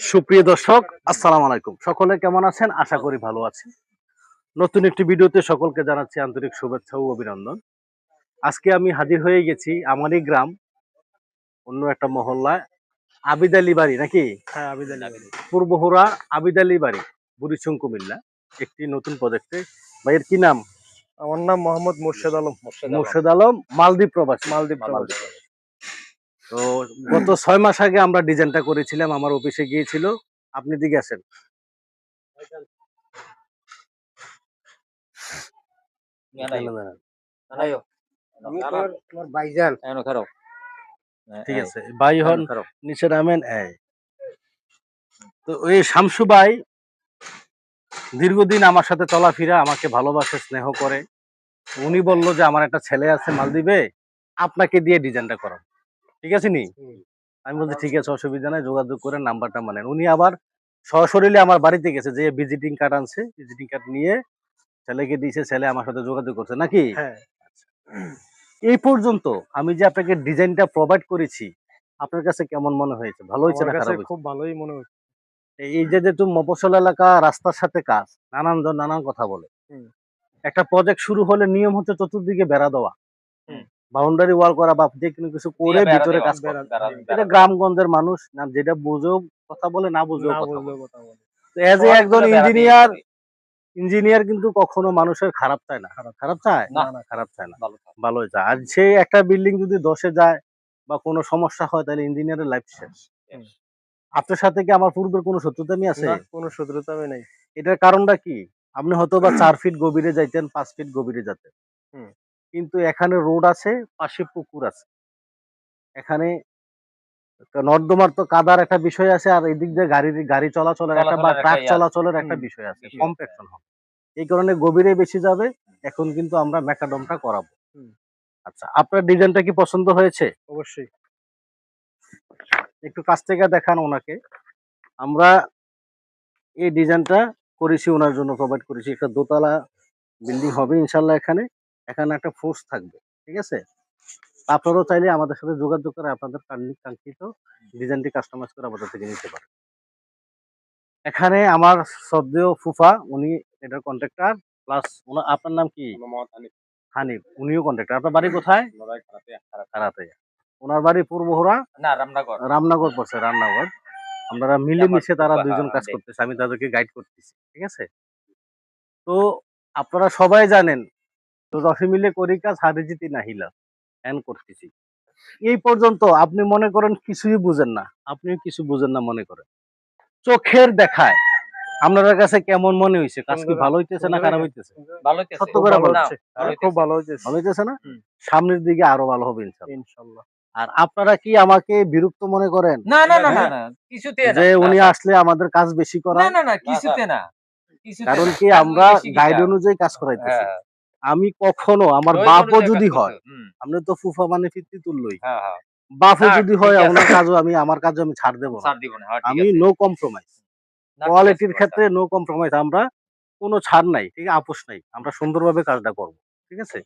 সুপ্রিয় দর্শক আসসালামু আলাইকুম। সকলে কেমন আছেন? আশা করি ভালো আছেন। নতুন একটি ভিডিওতে সকলকে জানাচ্ছি আন্তরিক শুভেচ্ছা ও অভিনন্দন। আজকে আমি হাজির হয়ে গেছি আমারই গ্রাম অন্য একটা মহল্লায় আবিদ আলী বাড়ি নাকি? হ্যাঁ আবিদ আলী পূর্বহুরা আবিদ আলী বাড়ি বুড়িচুং কুমিল্লা একটি নতুন প্রজেক্টে। ভাইয়ের কি নাম? আমার নাম মোহাম্মদ মুর্শেদ আলম মুর্শেদ আলম। মালদ্বীপ প্রবাসী। মালদ্বীপ মালদ্বীপ তো গত ছয় মাস আগে আমরা ডিজাইনটা করেছিলাম আমার অফিসে গিয়েছিল। আপনি দিকে আসেন। ভাইজান। ঠিক আছে ভাই হন নিচে নামেন এই। তো ওই শামসু ভাই দীর্ঘদিন আমার সাথে চলাফেরা আমাকে ভালোবাসে স্নেহ করে। উনি বলল যে আমার একটা ছেলে আছে মালদ্বীপে আপনাকে দিয়ে ডিজাইনটা করাম ঠিক আছে নি? আমি বলছি ঠিক আছে অসুবিধা নাই যোগাযোগ করে নাম্বারটা মানেন। উনি আবার সশরীরে আমার বাড়িতে গেছে যে ভিজিটিং কার্ড আনছে ভিজিটিং কার্ড নিয়ে ছেলেকে দিয়েছে ছেলে আমার সাথে যোগাযোগ করছে নাকি? হ্যাঁ। এই পর্যন্ত আমি যে আপনাকে ডিজাইনটা প্রোভাইড করেছি আপনার কাছে কেমন মনে হয়েছে? ভালো হয়েছে না খারাপ খুব ভালোই মনে হচ্ছে এই- যে যেহেতু মফসল এলাকা রাস্তার সাথে কাজ নানান জন নানান কথা বলে। একটা প্রজেক্ট শুরু হলে নিয়ম হচ্ছে চতুর্দিকে বেড়া দেওয়া। বাউন্ডারি ওয়াল করা বা যে কোনো কিছু করে ভিতরে কাজ করা। এটা গ্রামগঞ্জের মানুষ না যেটা বুঝেও কথা বলে না বুঝেও কথা বলে। বলে। এজ এ একজন ইঞ্জিনিয়ার ইঞ্জিনিয়ার কিন্তু কখনো মানুষের খারাপ চায় না। খারাপ চায়? না, না। খারাপ চায় না। ভালো চায়। আর সে একটা বিল্ডিং যদি দশে যায় বা কোনো সমস্যা হয় তাহলে ইঞ্জিনিয়ারের লাইফ শেষ। আপনার সাথে কি আমার পূর্বের কোনো শত্রুতা শত্রুতামি আছে? না, কোনো শত্রুতা আমি নাই। এটার কারণটা কি? আপনি হয়তো বা চার ফিট গভীরে যাইতেন পাঁচ ফিট গভীরে যেতেন হুম। কিন্তু এখানে রোড আছে পাশে পুকুর আছে। এখানে নর্দমার তো কাদার একটা বিষয় আছে আর এদিক দিয়ে গাড়ি গাড়ি চলাচলের একটা বা ট্রাক। চলাচলের একটা বিষয় আছে বিষয় কম্প্যাকশন হবে। এই কারণে গভীরে বেশি যাবে এখন কিন্তু আমরা ম্যাকাডমটা করাবো। আচ্ছা আপনার ডিজাইনটা কি পছন্দ হয়েছে? অবশ্যই। একটু কাছ থেকে দেখান ওনাকে। আমরা এই ডিজাইনটা করেছি ওনার জন্য প্রোভাইড করেছি। একটা দোতলা বিল্ডিং হবে ইনশাল্লাহ এখানে। এখানে একটা ফোর্স থাকবে ঠিক আছে? আপনারাও চাইলে আমাদের সাথে যোগাযোগ করে আপনাদের কাঙ্ক্ষি- কাঙ্ক্ষিত ডিজাইনটি কাস্টমাইজ করে আমাদের থেকে নিতে পারেন। এখানে আমার শ্রদ্ধেয় ফুফা উনি এটার কন্ট্রাক্টর প্লাস আপনার নাম কি? হানিফ। উনিও কন্ট্রাক্টর আপনার বাড়ি কোথায়? খারাতে ওনার বাড়ি পূর্বহরা? না রামনগর। রামনগর পড়ছে রামনগর। আমরা মিলেমিশে তারা বাবা, দুইজন কাজ করতেছে আমি তাদেরকে গাইড করতেছি ঠিক আছে? তো আপনারা সবাই জানেন তো দশে মিলে করি কাজ হারে জিতি না হিলা। এন করতেছি। এই পর্যন্ত আপনি মনে করেন কিছুই বুঝেন না। আপনিও কিছু বুঝেন না মনে করেন। চোখের দেখায়। আপনার কাছে কেমন মনে হয়েছে কাজ কি ভালো হইতেছে না খারাপ হইতেছে? ভালো হইতেছে। সত্য করে হচ্ছে। ভালো খুব হইতেছে। ভালো হয়েছে ভালো হইতেছে না? সামনের দিকে আরও ভালো হবে ইনশাল্লাহ আর আপনারা কি আমাকে বিরক্ত মনে করেন? না না না না না কিছুতে না। যে উনি আসলে আমাদের কাজ বেশি করা না না না কিছুতে না। কারণ কি আমরা গাইড অনুযায়ী কাজ করাইতেছি। হ্যাঁ, আমি কখনো আমার বাপও যদি হয় আপনি তো ফুফা মানে ফিরতি তুললই। হ্যাঁ, হ্যাঁ, বাপও যদি হয় আছে। ওনার কাজও আমি আমার কাজও আমি ছাড় দেবো হ্যাঁ, আমি নো কম্প্রোমাইজ কোয়ালিটির ক্ষেত্রে নো কম্প্রোমাইজ আমরা কোনো ছাড় নাই ঠিক আছে আপোষ নাই। আমরা সুন্দরভাবে কাজটা করব ঠিক আছে?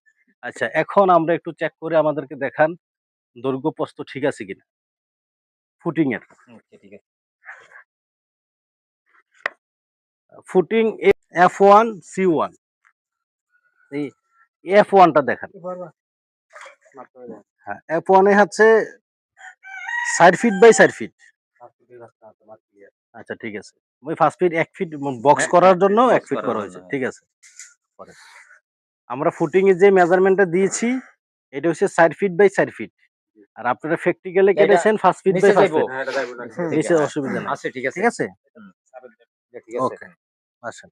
আচ্ছা এখন আমরা একটু চেক করে আমাদেরকে দেখান দৈর্ঘ্য প্রস্থ ঠিক আছে কিনা? ফুটিং এর। ঠিক আছে। Footing F one C one এই এফ ওয়ানটা দেখান। হ্যাঁ এফ ওয়ানে হচ্ছে চার ফিট বাই চার ফিট আচ্ছা ঠিক আছে। ওই ফার্স্ট ফিট এক ফিট বক্স করার জন্য এক ফিট করা হয়েছে হ্যাঁ। ঠিক আছে। আমরা ফুটিং এর যে মেজারমেন্টটা দিয়েছি এটা হচ্ছে side feet by side feet আর আপনারা practically কেটেছেন first feet by first feet নিচে অসুবিধা নেই। আছে, ঠিক আছে। ঠিক। ওকে আসেন।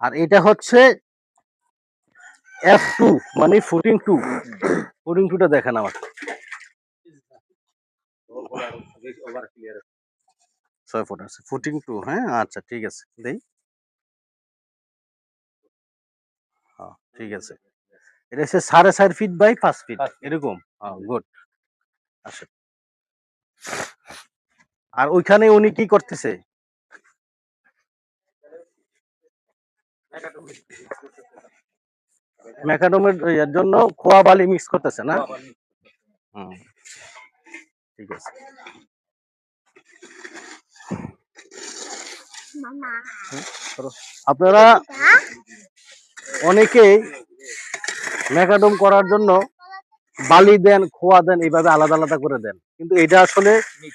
আর এটা হচ্ছে এফ টু মানে ফুটিং টু ফুটিং টুটা দেখেন আমার। ছয় ফুট আছে। ফুটিং টু হ্যাঁ? আচ্ছা ঠিক আছে। দেই। হ্যাঁ ঠিক আছে। এটা হচ্ছে সাড়ে চার ফিট বাই পাঁচ ফিট এরকম? হ্যাঁ গুড আসে আর ওইখানে উনি কি করতেছে? ম্যাকাডোমের এর জন্য খোয়া বালি মিক্স করতেছে না? হুম। ঠিক আছে। আপনারা অনেকেই ম্যাকাডোম করার জন্য বালি দেন খোয়া দেন এইভাবে আলাদা আলাদা করে দেন। কিন্তু এটা আসলে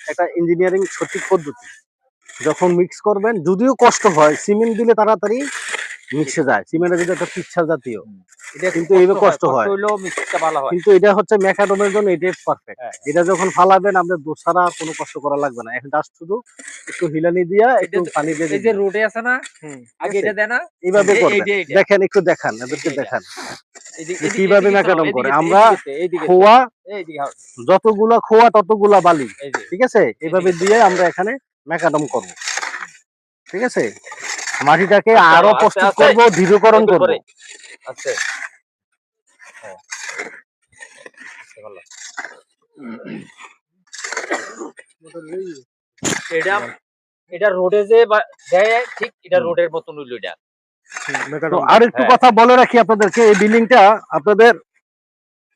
একটা ইঞ্জিনিয়ারিং সঠিক পদ্ধতি। যখন মিক্স করবেন যদিও কষ্ট হয় সিমেন্ট দিলে তাড়াতাড়ি মিক্সে যায়। সিমেন্টের যেটা একটা পিচ্ছা জাতীয়। এটা কিন্তু এইভাবে কষ্ট হয়। মিক্সটা ভালো হয়। কিন্তু এটা হচ্ছে ম্যাকাডোমের জন্য এটাই পারফেক্ট হ্যাঁ। এটা যখন ফালাবেন আপনার দোসারা কোনো কষ্ট করা লাগবে না। এখন জাস্ট শুধু একটু হিলানি দিয়া একটু পানি দিয়ে এই যে। রোডে আছে না আগে এটা দেয় না। এইভাবে করবেন। এইটা। দেখেন একটু দেখান এদেরকে দেখান। কীভাবে এদিকে করে। আমরা খোয়া যতগুলা খোয়া ততগুলা বালি। ঠিক আছে? এইভাবে দিয়ে আমরা এখানে ম্যাকাডম করব। ঠিক আছে? মাটিটাকে আচ্ছা, আরও আস্তে, প্রস্তুত আস্তে। করব দৃঢ়করণ করব। আচ্ছা। হ্যাঁ। আচ্ছা, ভালো। এটা এটা রোডে যে দেয় ঠিক এটা রোডের মতন হইল এটা। তো আর একটু হ্যাঁ। কথা বলে রাখি আপনাদেরকে এই বিল্ডিংটা আপনাদের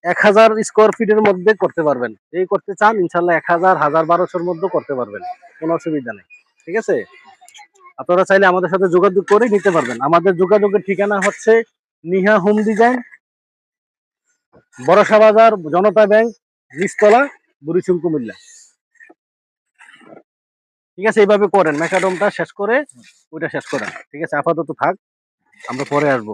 এক হাজার স্কোয়ার ফিটের মধ্যে করতে পারবেন। এই করতে চান ইনশাল্লাহ এক হাজার হাজার বারোশোর মধ্যে করতে পারবেন। কোনো অসুবিধা নেই। ঠিক আছে? আপনারা চাইলে আমাদের সাথে যোগাযোগ করে নিতে পারবেন। আমাদের যোগাযোগের ঠিকানা হচ্ছে নিহা হোম ডিজাইন বরসা বাজার, জনতা ব্যাংক, নিচতলা বুড়িচুং কুমিল্লা। ঠিক আছে, এইভাবে করেন। ম্যাকাডমটা শেষ করে ওইটা শেষ করেন। ঠিক আছে, আপাতত থাক, আমরা পরে আসব।